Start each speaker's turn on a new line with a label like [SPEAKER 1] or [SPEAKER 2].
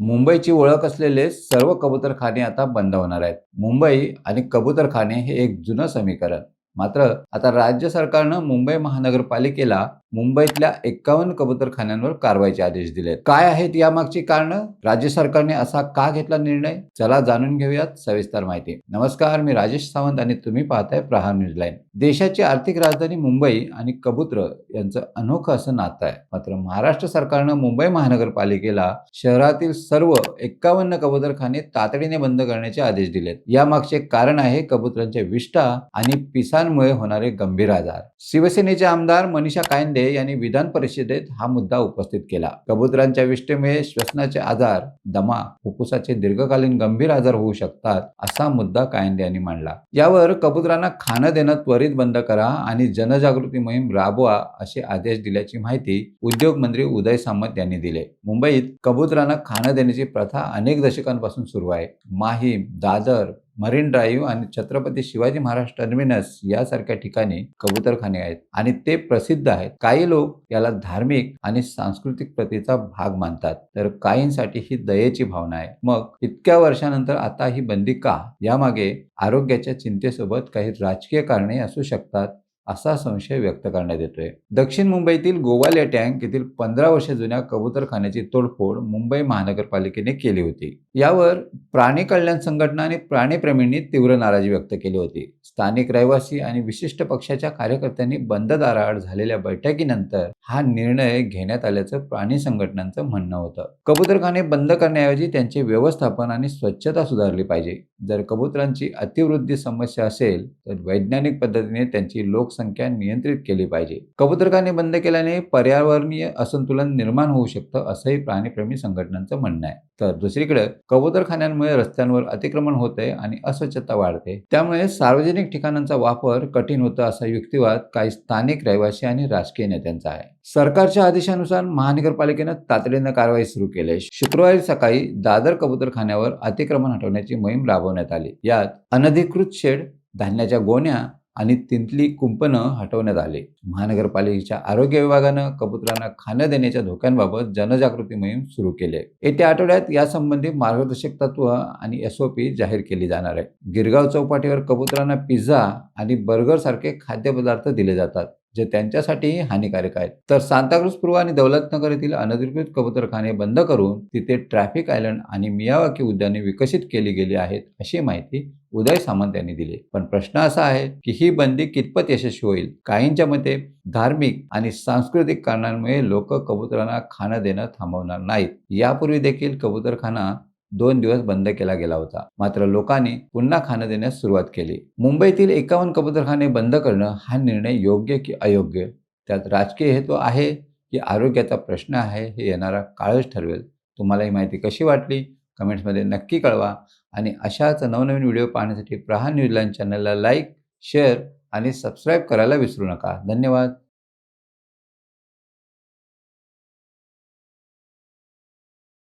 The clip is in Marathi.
[SPEAKER 1] मुंबईची ओळख असलेले सर्व कबूतरखाने आता बंद होणार आहेत. मुंबई आणि कबूतरखाने हे एक जुनं समीकरण. मात्र आता राज्य सरकारनं मुंबई महानगरपालिकेला मुंबईतल्या एक्कावन्न कबूतरखान्यांवर कारवाईचे आदेश दिले काय आहेत यामागची कारणं? राज्य सरकारने असा का घेतला निर्णय? चला जाणून घेऊयात सविस्तर माहिती. नमस्कार मी राजेश सावंत आणि तुम्ही पाहताय प्रहार न्यूज लाईन. देशाची आर्थिक राजधानी मुंबई आणि कबूतर यांचं अनोखं असं नातं आहे. मात्र महाराष्ट्र सरकारनं मुंबई महानगरपालिकेला शहरातील सर्व एक्कावन्न कबूतरखाने तातडीने बंद करण्याचे आदेश दिलेत. यामागचे कारण आहे कबुतरांच्या विष्ठा आणि पिसांमुळे होणारे गंभीर आजार. शिवसेनेचे आमदार मनीषा कायंदे यांनी विधान परिषदेत हा मुद्दा उपस्थित केला. कबुतरांच्या विष्ठेमुळे श्वसनाचे आजार दमा फुफ्फुसाचे दीर्घकालीन गंभीर आजार होऊ शकतात असा मुद्दा कायंदे यांनी मांडला. यावर कबुतरांना खाणं देणं त्वरित बंद करा आणि जनजागृती मोहीम राबवा असे आदेश दिल्याची माहिती उद्योग मंत्री उदय सामंत यांनी दिले. मुंबईत कबुतरांना खाणं देण्याची प्रथा अनेक दशकांपासून सुरू आहे. माहीम दादर मरीन ड्राईव्ह आणि छत्रपती शिवाजी महाराज टर्मिनस यासारख्या ठिकाणी कबूतरखाने आहेत. आणि ते प्रसिद्ध आहेत. काही लोक याला धार्मिक आणि सांस्कृतिक प्रतीचा भाग मानतात. तर काहींसाठी ही दयेची भावना आहे. मग इतक्या वर्षानंतर आता ही बंदी का यामागे आरोग्याच्या चिंतेसोबत काही राजकीय कारणे असू शकतात? असा संशय व्यक्त करण्यात येतोय. दक्षिण मुंबईतील गोवालिया टँक येथील पंधरा वर्ष जुन्या कबूतरखान्याची तोडफोड मुंबई महानगरपालिकेने केली होती. यावर प्राणी कल्याण संघटना आणि प्राणीप्रेमींनी तीव्र नाराजी व्यक्त केली होती. स्थानिक रहिवासी आणि विशिष्ट पक्षाच्या कार्यकर्त्यांनी बंद दाराआड झालेल्या बैठकीनंतर हा निर्णय घेण्यात आल्याचं प्राणी संघटनांचं म्हणणं होतं. कबूतरखाने बंद करण्याऐवजी त्यांचे व्यवस्थापन आणि स्वच्छता सुधारली पाहिजे. जर कबुतरांची अतिवृद्धी समस्या असेल तर वैज्ञानिक पद्धतीने त्यांची लोकसंख्या नियंत्रित केली पाहिजे. कबुतरखाने बंद केल्याने पर्यावरणीय असंतुलन निर्माण होऊ शकतं असंही प्राणीप्रेमी संघटनांचं म्हणणं आहे. तर दुसरीकडे कबुतरखान्यांमुळे रस्त्यांवर अतिक्रमण होते आणि अस्वच्छता वाढते. त्यामुळे सार्वजनिक ठिकाणांचा वापर कठीण होतं असा युक्तिवाद काही स्थानिक रहिवासी आणि राजकीय नेत्यांचा आहे. सरकारच्या आदेशानुसार महानगरपालिकेनं तातडीनं कारवाई सुरू केली शुक्रवारी सकाळी दादर कबुतरखान्यावर अतिक्रमण हटवण्याची मोहीम राबवण्यात आली. यात अनधिकृत शेड धान्याच्या गोण्या आणि तिंतली कुंपणं हटवण्यात आले. महानगरपालिकेच्या आरोग्य विभागानं कबुतरांना खाणं देण्याच्या धोक्यांबाबत जनजागृती मोहीम सुरू केली आहे. येत्या आठवड्यात यासंबंधी मार्गदर्शक तत्व आणि एस जाहीर केली जाणार आहे. गिरगाव चौपाटीवर कबुतरांना पिझ्झा आणि बर्गर सारखे खाद्यपदार्थ दिले जातात. जे त्यांच्यासाठीही हानिकारक आहेत. तर सांताक्रुज पूर्व आणि दौलतनगर येथील अनधिकृत कबूतरखाने बंद करून तिथे ट्रॅफिक आयलंड आणि मियावाकी उद्याने विकसित केली गेली आहेत अशी माहिती उदय सामंत यांनी दिली. पण प्रश्न असा आहे की ही बंदी कितपत यशस्वी होईल? काहींच्या मते धार्मिक आणि सांस्कृतिक कारणांमुळे लोक कबुतरांना खाणं देणं थांबवणार नाहीत. यापूर्वी देखील कबूतरखाना दोन दिवस बंद केला गेला होता. मात्र लोकांनी पुन्हा खाणं देण्यास सुरुवात केली. मुंबईतील एकावन्न कबूतरखाने बंद करणं हा निर्णय योग्य की अयोग्य? त्यात राजकीय हेतू आहे की आरोग्याचा प्रश्न आहे हे येणारा काळच ठरवेल. तुम्हाला ही माहिती कशी वाटली? कमेंट्समध्ये नक्की कळवा. आणि अशाच नवनवीन व्हिडिओ पाहण्यासाठी प्रहार न्यूजलँड चॅनलला लाईक शेअर आणि सबस्क्राईब करायला विसरू नका. धन्यवाद.